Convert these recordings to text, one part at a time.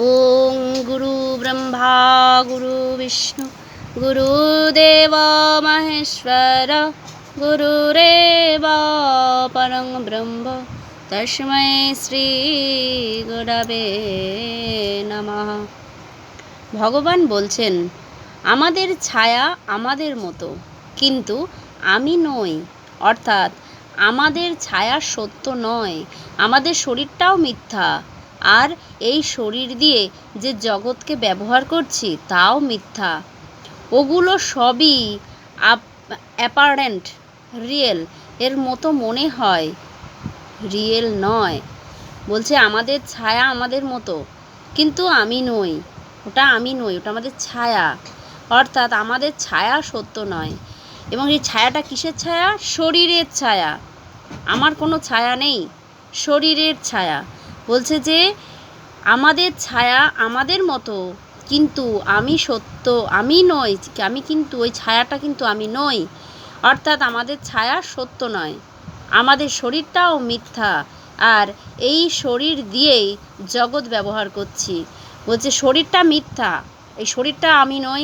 ॐ गुरु ब्रह्मा गुरु विष्णु गुरुदेव महेश्वर गुरुरेव परं ब्रह्म तस्मै শ্রীগুরবে নমঃ ভগবান বলছেন আমাদের ছায়া আমাদের মতো কিন্তু আমি নই অর্থাৎ আমাদের ছায়া সত্য নয় আমাদের শরীরটাও মিথ্যা আর এই শরীর দিয়ে যে জগৎকে ব্যবহার করছি, তাও মিথ্যা। ওগুলো সবই অ্যাপারেন্ট রিয়েল এর মতো মনে হয়। রিয়েল নয়। বলছে, আমাদের ছায়া আমাদের মতো। কিন্তু আমি নই। ওটা আমি নই, ওটা আমাদের ছায়া। অর্থাৎ আমাদের ছায়া সত্য নয়। এবং এই ছায়াটা কিসের ছায়া? শরীরের ছায়া। আমার কোনো ছায়া নেই। শরীরের ছায়া। বলছে যে, আমাদের ছায়া আমাদের মতো, কিন্তু আমি সত্য, আমি নই, আমি কিন্তু, ওই ছায়াটা কিন্তু আমি নই। অর্থাৎ আমাদের ছায়া সত্য নয়। আমাদের শরীরটাও মিথ্যা, আর এই শরীর দিয়েই জগৎ ব্যবহার করছি। বলছে, শরীরটা মিথ্যা, এই শরীরটা আমি নই,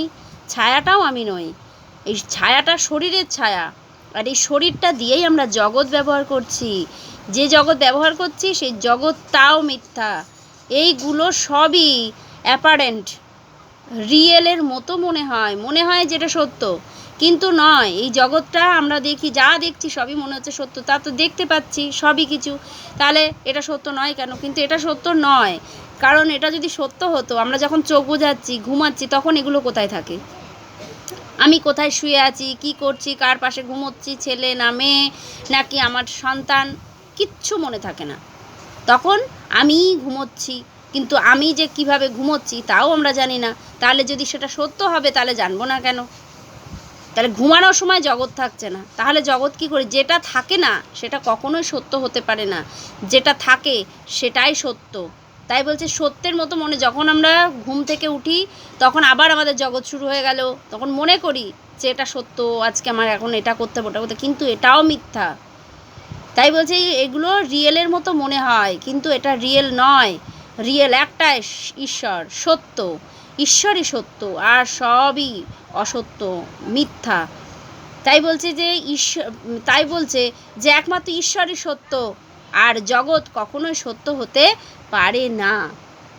ছায়াটাও আমি নই। এই ছায়াটা শরীরের ছায়া আর এই শরীরটা দিয়েই আমরা জগৎ ব্যবহার করছি। যে জগৎ ব্যবহার করছি, সেই জগৎ তাও মিথ্যা। এইগুলো সবই অ্যাপারেন্ট রিয়েলের মতো মনে হয়। মনে হয় যেটা সত্য। কিন্তু নয়, এই জগৎটা আমরা দেখি, যা দেখছি সবই মনে হচ্ছে সত্য। তা তো দেখতে পাচ্ছি, সবই কিছু। তাহলে এটা সত্য নয় কেন? কিন্তু এটা সত্য নয়। কারণ এটা যদি সত্য হতো, আমরা যখন চোখ বোঝাচ্ছি, ঘুমাচ্ছি, তখন এগুলো কোথায় থাকে? আমি কোথায় শুয়ে আছি, কি করছি, কার পাশে ঘুমোচ্ছি, ছেলে না মেয়ে, নাকি আমার সন্তান, কিচ্ছু মনে থাকে না। তখন আমি ঘুমোচ্ছি, কিন্তু আমি যে কীভাবে ঘুমোচ্ছি তাও আমরা জানি না। তাহলে যদি সেটা সত্য হবে, তাহলে জানব না কেন? তাহলে ঘুমানোর সময় জগৎ থাকছে না। তাহলে জগৎ কী করে? যেটা থাকে না, সেটা কখনোই সত্য হতে পারে না। যেটা থাকে, সেটাই সত্য। তাই বলছে সত্যের মতো মনে, যখন আমরা ঘুম থেকে উঠি, তখন আবার আমাদের জগৎ শুরু হয়ে গেল। তখন মনে করি যে এটা সত্য, আজকে আমার এখন এটা করতে হবে, ওটা করতে কিন্তু এটাও মিথ্যা। তাই বলছে এগুলো রিয়েলের মতো মনে হয়, কিন্তু এটা রিয়েল নয়। রিয়েল একটাই ঈশ্বর, সত্য। ঈশ্বরই সত্য, আর সবই অসত্য, মিথ্যা। তাই বলছে যে ঈশ্বর তাই বলছে যে একমাত্র ঈশ্বরই সত্য। আর জগৎ কখনোই সত্য হতে পারে না।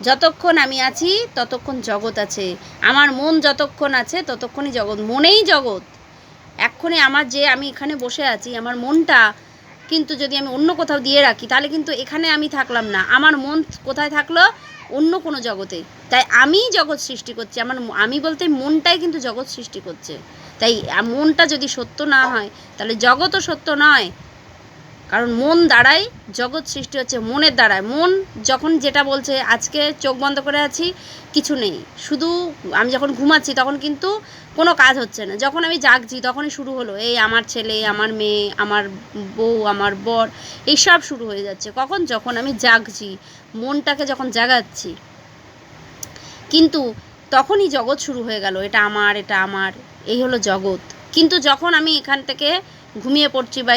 যতক্ষণ আমি আছি, ততক্ষণ জগৎ আছে। আমার মন যতক্ষণ আছে, ততক্ষণই জগৎ। মনেই জগৎ। এক্ষণে আমার যে আমি এখানে বসে আছি, আমার মনটা কিন্তু যদি আমি অন্য কোথাও দিয়ে রাখি, তাহলে কিন্তু এখানে আমি থাকলাম না। আমার মন কোথায় থাকল? অন্য কোনো জগতে। তাই আমিই জগৎ সৃষ্টি করছি। আমার আমি বলতে মনটাই কিন্তু জগৎ সৃষ্টি করছে। তাই মনটা যদি সত্য না হয়, তাহলে জগৎও সত্য নয়। কারণ মন দ্বারাই জগৎ সৃষ্টি হচ্ছে, মনের দ্বারায় মন যখন যেটা বলছে, আজকে চোখ বন্ধ করে আছি, কিছু নেই। শুধু আমি যখন ঘুমাচ্ছি, তখন কিন্তু কোনো কাজ হচ্ছে না। যখন আমি জাগছি, তখনই শুরু হলো, এই আমার ছেলে, আমার মেয়ে, আমার বউ, আমার বর, এইসব শুরু হয়ে যাচ্ছে। কখন? যখন আমি জাগছি, মনটাকে যখন জাগাচ্ছি, কিন্তু তখনই জগৎ শুরু হয়ে গেল, এটা আমার এটা আমার, এই হলো জগৎ। কিন্তু যখন আমি এখান থেকে ঘুমিয়ে পড়ছি বা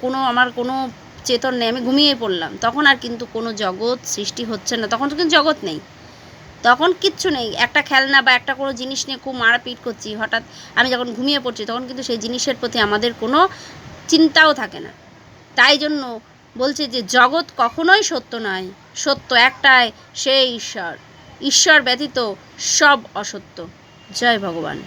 কোনো আমার কোনো চেতন নেই, আমি ঘুমিয়ে পড়লাম। তখন আর কিন্তু কোনো জগৎ সৃষ্টি হচ্ছে না। তখন তো কিন্তু জগৎ নেই। তখন কিচ্ছু নেই। একটা খেলনা বা একটা কোনো জিনিস নিয়ে খুব মারাপিট করছি। হঠাৎ আমি যখন ঘুমিয়ে পড়ছি, তখন কিন্তু সেই জিনিসের প্রতি আমাদের কোনো চিন্তাও থাকে না। তাই জন্য বলছে যে জগৎ কখনোই সত্য নয়। সত্য একটাই সেই ঈশ্বর। ঈশ্বর ব্যতীত সব অসত্য। জয় ভগবান।